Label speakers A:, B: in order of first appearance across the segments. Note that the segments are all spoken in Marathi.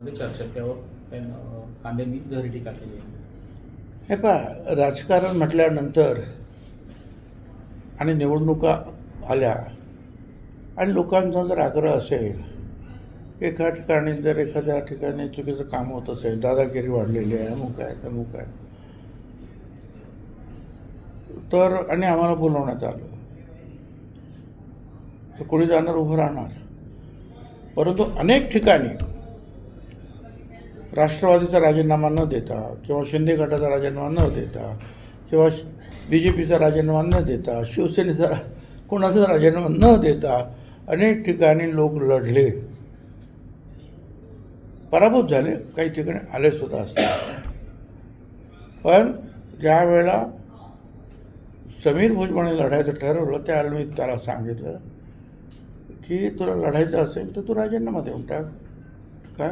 A: चर्चा त्यावर हो. कांद्यांनी जहरी टीका केली
B: हे पहा राजकारण म्हटल्यानंतर आणि निवडणुका आल्या आणि लोकांचा जर आग्रह असेल एका ठिकाणी जर एखाद्या ठिकाणी चुकीचं काम होत असेल दादागिरी वाढलेली आहे अमुक आहे तमुक आहे. तर आणि आम्हाला बोलवण्यात आलं. तर कोणी जाणार उभं राहणार. परंतु अनेक ठिकाणी राष्ट्रवादीचा राजीनामा न देता किंवा शिंदे गटाचा राजीनामा न देता किंवा बी जे पीचा राजीनामा न देता शिवसेनेचा कोणाचा राजीनामा न देता अनेक ठिकाणी लोक लढले. पराभूत झाले काही ठिकाणी आले सुद्धा असतात पण ज्या वेळेला समीर भुजबळने लढायचं ठरवलं त्यावेळेला मी त्याला सांगितलं की तुला लढायचं असेल तर तू राजीनामा देऊन टाक. काय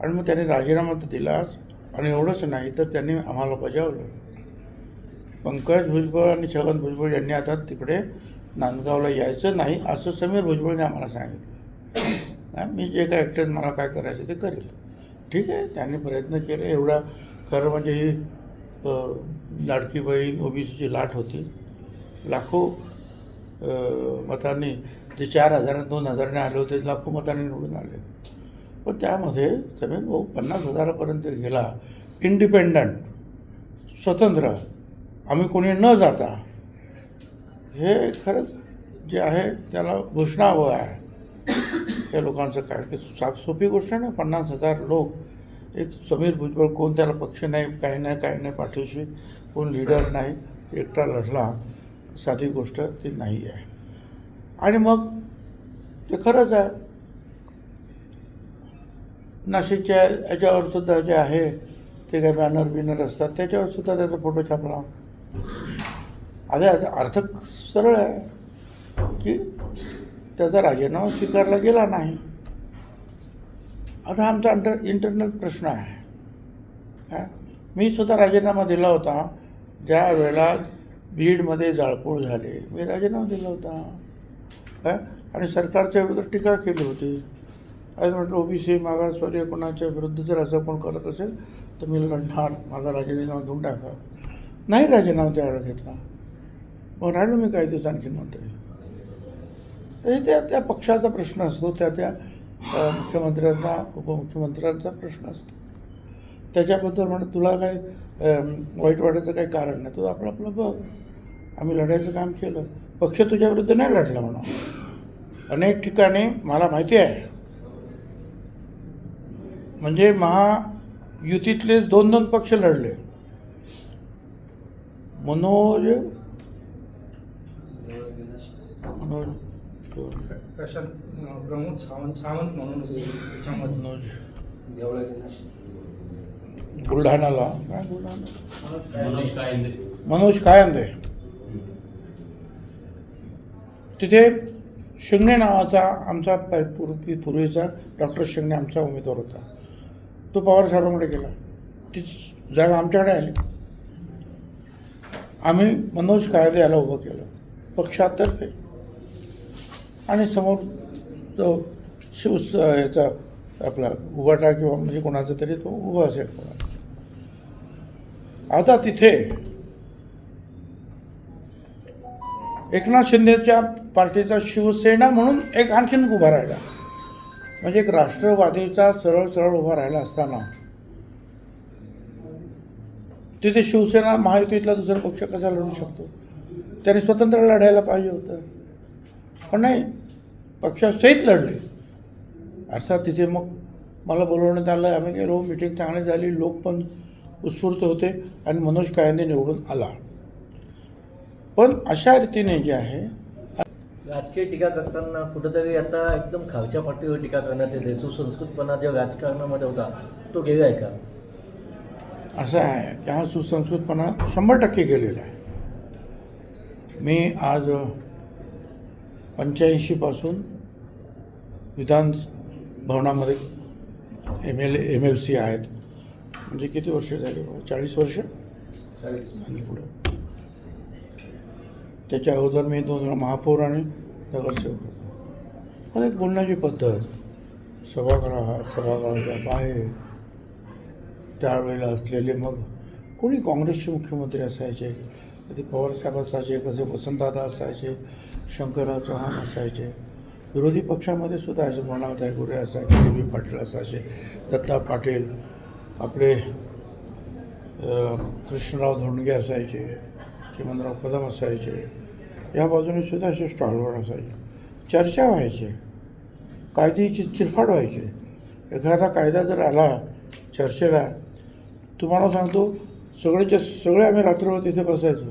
B: आणि मग त्याने राजीनामा तर दिलाच आणि एवढंच नाही तर त्यांनी आम्हाला बजावलं. पंकज भुजबळ आणि छगन भुजबळ यांनी आता तिकडे नांदगावला यायचं नाही असं समीर भुजबळने आम्हाला सांगितलं. मी जे काय ॲक्टर मला काय करायचं ते करेल. ठीक आहे त्यांनी प्रयत्न केले एवढा खरं म्हणजे ही लाडकी बहीण ओबीसीची लाट होती. लाखो मतांनी जे चार हजार दोन हजाराने आले होते लाखो मतांनी निवडून आले. पण त्यामध्ये जमीन भाऊ पन्नास हजारापर्यंत गेला. इंडिपेंडंट स्वतंत्र. आम्ही कोणी न जाता. हे खरंच जे आहे त्याला घोषणा हवं आहे. त्या लोकांचं काय? की साफ सोपी गोष्ट आहे ना? पन्नास हजार लोक. एक समीर भुजबळ कोण त्याला पक्ष नाही काही नाही काही नाही पाठीशी. कोण लीडर नाही. एकटा लढला. साधी गोष्ट ती नाही आहे. आणि मग ते खरंच आहे. नाशिकच्या याच्यावर सुद्धा जे आहे ते काही बॅनर बिनर असतात त्याच्यावर सुद्धा त्याचा फोटो छापला आता याचा अर्थ सरळ आहे की त्याचा राजीनामा स्वीकारला गेला नाही. आता आमचा अंतर इंटरनल प्रश्न आहे. मी सुद्धा राजीनामा दिला होता ज्या वेळेला बीडमध्ये जाळपोळ झाले. मी राजीनामा दिला होता. आणि सरकारच्या विरोधात टीका केली होती. आणि म्हटलं ओबीसी मागासवर्गीय कोणाच्या विरुद्ध जर असं कोण करत असेल तर मी लढणार माझा राजीनामा घेऊन टाका. नाही राजीनामा त्यावेळेला घेतला. मग राहिलो मी काही दिवस आणखी मंत्री तर हे त्या त्या पक्षाचा प्रश्न असतो त्या त्या मुख्यमंत्र्यांचा उपमुख्यमंत्र्यांचा प्रश्न असतो. त्याच्याबद्दल म्हणत तुला काय वाईट वाटायचं काही कारण नाही. तू आपलं आपलं बघ. आम्ही लढायचं काम केलं. पक्ष तुझ्या विरुद्ध नाही लढला म्हणा. अनेक ठिकाणी मला माहिती आहे. म्हणजे महायुतीतले दोन दोन पक्ष लढले. मनोज मनोज
C: प्रमोद सावंत सावंत म्हणून
B: मनोज.
C: देवळा दिनाश
B: बुलढाणाला
C: मनोज काय?
A: मनोज कायंदे
B: मनोज कायंदे तिथे शिंगणे नावाचा आमचा प- पूर्वी पूर्वीचा डॉक्टर शिंगणे आमचा उमेदवार होता. तो पवार साहेबांकडे गेला. ती जागा आमच्याकडे आली. आम्ही मनोज कायदे याला उभं केलं. पक्षातर्फे. आणि समोर जो शिव याचा आपला उभाटा किंवा म्हणजे कोणाचा तरी तो उभा असेल कोणाचा. आता तिथे एकनाथ शिंदेच्या पार्टीचा शिवसेना म्हणून एक आणखीन उभा राहिला. म्हणजे एक राष्ट्रवादीचा सरळ सरळ उभा राहिला असताना. तिथे शिवसेना महायुतीतला दुसरा पक्ष कसा लढू शकतो? त्याने स्वतंत्र लढायला पाहिजे होतं. पण नाही पक्षासहित लढले. अर्थात तिथे मग मला बोलवण्यात आलं आम्ही गेलो मिटिंग चांगली झाली लोक पण उत्स्फूर्त होते आणि मनोज कायंदे निवडून आला. पण अशा रीतीने जे आहे
D: राजकीय टीका करताना कुठंतरी आता एकदम खालच्या पातळीवर टीका करण्यात येते. सुसंस्कृतपणा जो राजकारणामध्ये होता तो गेला आहे का?
B: असं आहे. की हा सुसंस्कृतपणा शंभर टक्के गेलेला आहे. मी आज पंच्याऐंशीपासून विधान भवनामध्ये M L M L C आहेत. म्हणजे किती वर्ष झाली? चाळीस वर्ष? आणि पुढं? त्याच्या अगोदर मी दोन महापौर आणि नगरसेवक पण एक बोलण्याची पद्धत सभागृहात सभागृहाच्या बाहेर त्यावेळेला असलेले मग कोणी काँग्रेसचे मुख्यमंत्री असायचे कधी पवारसाहेब असायचे कसे वसंतदादा असायचे शंकरराव चव्हाण असायचे विरोधी पक्षामध्ये सुद्धा असे मृणालताई दायगुरे असायचे डी बी पाटील असायचे दत्ता पाटील आपले कृष्णराव धोंडगे असायचे चिमनराव कदम असायचे. या बाजूने सुद्धा असे स्टॉलवर असायचे. चर्चा व्हायची. कायद्याची चिरफाड व्हायची. एखादा कायदा जर आला चर्चेला तुम्हाला सांगतो सगळेच्या सगळे आम्ही रात्रभर तिथे बसायचो.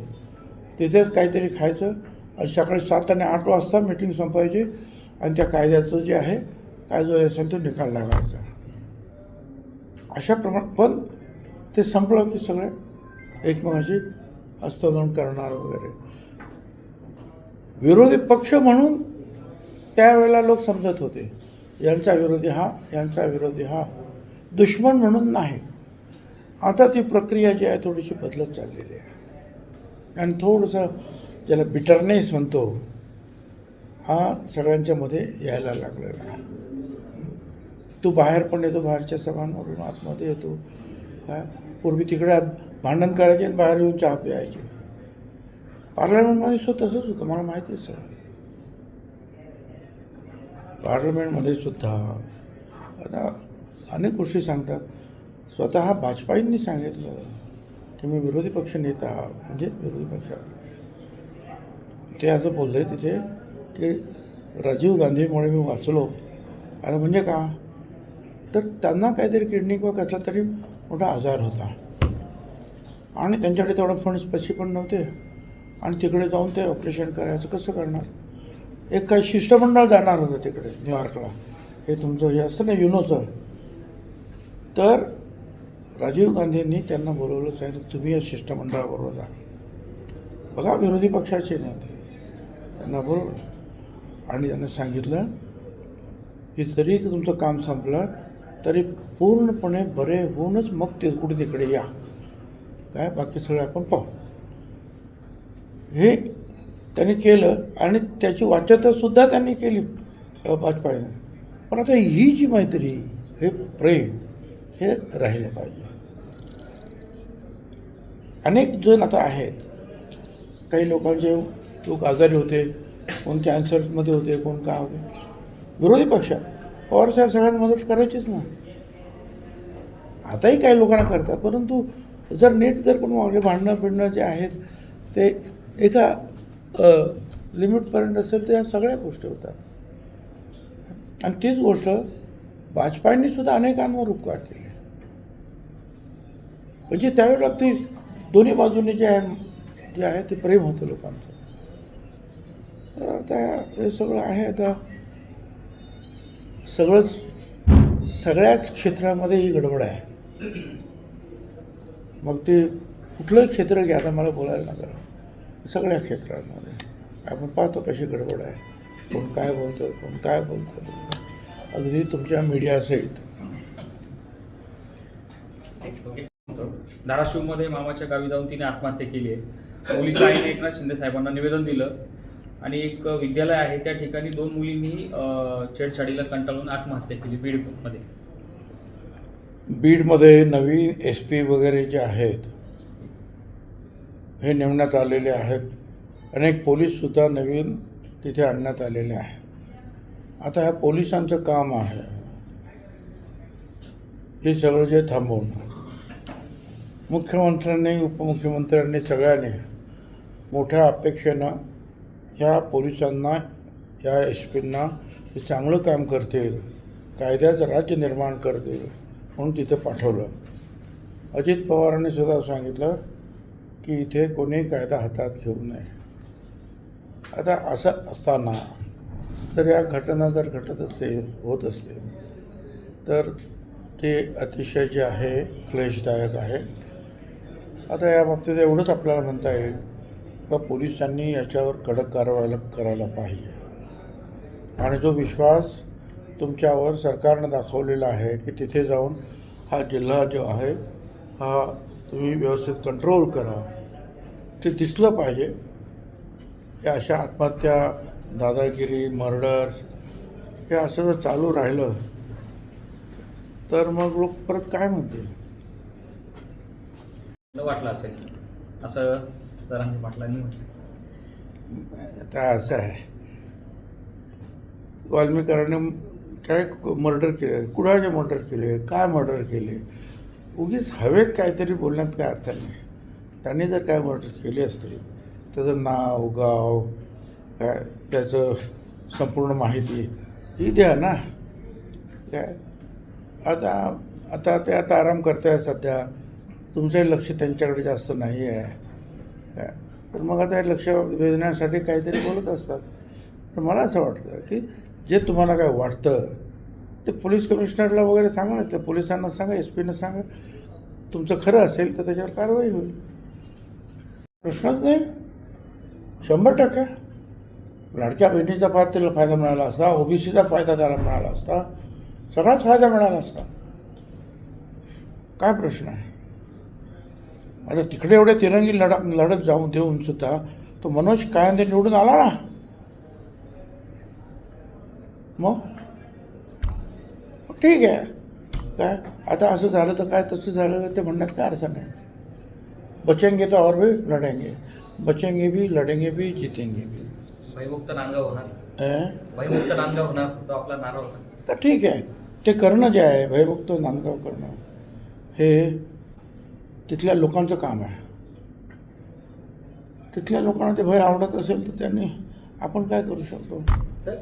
B: तिथेच काहीतरी खायचं आणि सकाळी सात आणि आठ वाजता मिटिंग संपायची आणि त्या कायद्याचं जे आहे काय जो असेल तो निकाल लागायचा. अशा प्रमाण पण ते संपलं की सगळे एकमेकाशी हस्तांदोलन करणार वगैरे. विरोधी पक्ष म्हणून त्यावेळेला लोक समजत होते. यांचा विरोधी हा यांचा विरोधी हा. दुश्मन म्हणून नाही. आता ती प्रक्रिया जी आहे थोडीशी बदलत चाललेली आहे. आणि थोडंसं ज्याला बिटरनेस म्हणतो हा सगळ्यांच्या मध्ये यायला लागलेला आहे. तू बाहेर पण येतो बाहेरच्या सभांवरून आतमध्ये येतो. काय पूर्वी तिकडे भांडण करायचे आणि बाहेर येऊन चहा प्यायचे. पार्लमेंटमध्ये सुद्धा तसंच होतं मला माहिती आहे सर पार्लमेंटमध्ये सुद्धा आता अनेक गोष्टी सांगतात. स्वतः भाजपाईंनी सांगितलं की मी विरोधी पक्ष नेता म्हणजे विरोधी पक्षात ते असं बोलले तिथे की राजीव गांधीमुळे मी वाचलो. आता म्हणजे का? तर त्यांना काहीतरी किडनी किंवा कसला तरी मोठा आजार होता. आणि त्यांच्याकडे तेवढा फंड्स पैसे पण नव्हते. आणि तिकडे जाऊन ते ऑपरेशन करायचं कसं करणार? एक काही शिष्टमंडळ जाणार होतं तिकडे न्यूयॉर्कला हे तुमचं हे असतं ना युनोचं तर राजीव गांधींनी त्यांना बोलवलं सांगितलं तुम्ही या शिष्टमंडळाबरोबर जा. बघा विरोधी पक्षाचे नेते. त्यांना बोलवलं. आणि त्यांना सांगितलं की जरी तुमचं काम संपलं तरी पूर्णपणे बरे होऊनच मग ते कुठे तिकडे या. काय? बाकी सगळं आपण पाहू. हे त्यांनी केलं आणि त्याची वाच्यता सुद्धा त्यांनी केली अ, वाजपेयीने. पण आता ही जी मैत्री हे प्रेम हे राहिलं पाहिजे. अनेक जण आता आहेत. काही लोकांचे लोक आजारी होते कोण कॅन्सरमध्ये होते कोण काय होते. विरोधी पक्षात पवार साहेब सगळ्यांना मदत करायचीच ना आताही काही लोकांना करतात परंतु जर नीट जर कोण मागले भांडणं फिरणं जे आहेत ते एका लिमिटपर्यंत असेल तर या सगळ्या गोष्टी होतात. आणि तीच गोष्ट वाजपेयींनी सुद्धा अनेकांवर उपकार केले. म्हणजे त्यावेळेला ती दोन्ही बाजूने जे आहे जे आहे ते प्रेम होतं लोकांचं. तर आता हे सगळं आहे आता सगळंच सगळ्याच क्षेत्रामध्ये ही गडबड आहे. मग ते कुठलंही क्षेत्र घ्या आता मला बोलायला नका सगळ्या क्षेत्रांमध्ये. आपण पाहतो कशी गडबड आहे. कोण काय बोलतं कोण काय बोलतं अगदी तुमच्या मीडिया सहित.
A: धाराशिवमध्ये मामाच्या गावी जाऊन तिने आत्महत्या केली आहे. मुलीच्या आईने एकनाथ शिंदे साहेबांना निवेदन दिलं. आणि एक विद्यालय आहे त्या ठिकाणी दोन मुलींनी छेडछाडीला कंटाळून आत्महत्या केली बीडमध्ये.
B: बीडमध्ये नवीन एस पी वगैरे जे आहेत हे नेमण्यात आलेले आहेत. अनेक पोलीससुद्धा नवीन तिथे आणण्यात आलेले आहे आता ह्या पोलिसांचं काम आहे. हे सगळं जे थांबवणं मुख्यमंत्र्यांनी उपमुख्यमंत्र्यांनी सगळ्यांनी मोठ्या अपेक्षेनं ह्या पोलिसांना या एस पींना चांगलं काम करतील कायद्याचं राज्य निर्माण करतील. म्हणून तिथं पाठवलं. अजित पवारांनी सुद्धा सांगितलं की इथे कोणी कायदा हातात घेऊ नये. आता असं असताना तर या घटना जर घटत असेल होत असतील तर ते अतिशय जे आहे क्लेशदायक आहे. आता या बाबतीत एवढंच आपल्याला म्हणता येईल का पोलिसांनी याच्यावर कडक कारवाई करायला पाहिजे. आणि जो विश्वास तुमच्यावर सरकारनं दाखवलेला आहे की तिथे जाऊन हा जिल्हा जो आहे हा तुम्ही व्यवस्थित कंट्रोल करा. ते दिसलं पाहिजे. या अशा आत्महत्या दादागिरी मर्डर हे असं जर चालू राहिलं तर मग लोक परत काय म्हणतील?
A: वाटलं असेल. असं जरांगे पाटलांनी म्हटलं.
B: आता असं आहे. वाल्मिकाराने काय मर्डर केले? कुणाचे मर्डर केले? काय मर्डर केले? उगीच हवेत काहीतरी बोलण्यात काय अर्थ नाही. त्यांनी जर काय मर्डर केले असते त्याचं नाव गाव काय त्याचं संपूर्ण माहिती ही द्या ना. काय? आता आता ते आता आराम करताय सध्या. तुमचंही लक्ष त्यांच्याकडे जास्त नाही आहे. काय? तर मग आता लक्ष वेधण्यासाठी काहीतरी बोलत असतात. तर मला असं वाटतं की जे तुम्हाला काय वाटतं ते पोलीस कमिशनरला वगैरे सांगा ना त्या पोलिसांना सांगा एस पीनं सांगा. तुमचं खरं असेल तर त्याच्यावर कारवाई होईल. प्रश्नच नाही. शंभर टक्के. लाडक्या बहिणीचा फायदा त्याला फायदा मिळाला असता ओबीसीचा फायदा त्याला मिळाला असता सगळाच फायदा मिळाला असता. काय प्रश्न आहे? आता तिकडे एवढे तिरंगी लढा लढत जाऊन देऊन सुद्धा तो मनोज कायंदे निवडून आला ना? मग? ठीक आहे. काय? आता असं झालं तर काय तसं झालं ते म्हणण्यात काय अर्थ नाही. बचेंगे तो और भी लढेंगे. बचेंगे भी लढेंगे भी जीतेंगे भी
A: भयमुक्त नांदगाव होणार? भयमुक्त नांदगाव होणार तो आपला नारा होता
B: तर ठीक आहे. ते करणं जे आहे भयमुक्त नांदगाव करणं हे तिथल्या लोकांचं काम आहे. तिथल्या लोकांना ते भय आवडत असेल तर त्यांनी आपण काय करू शकतो?
D: तर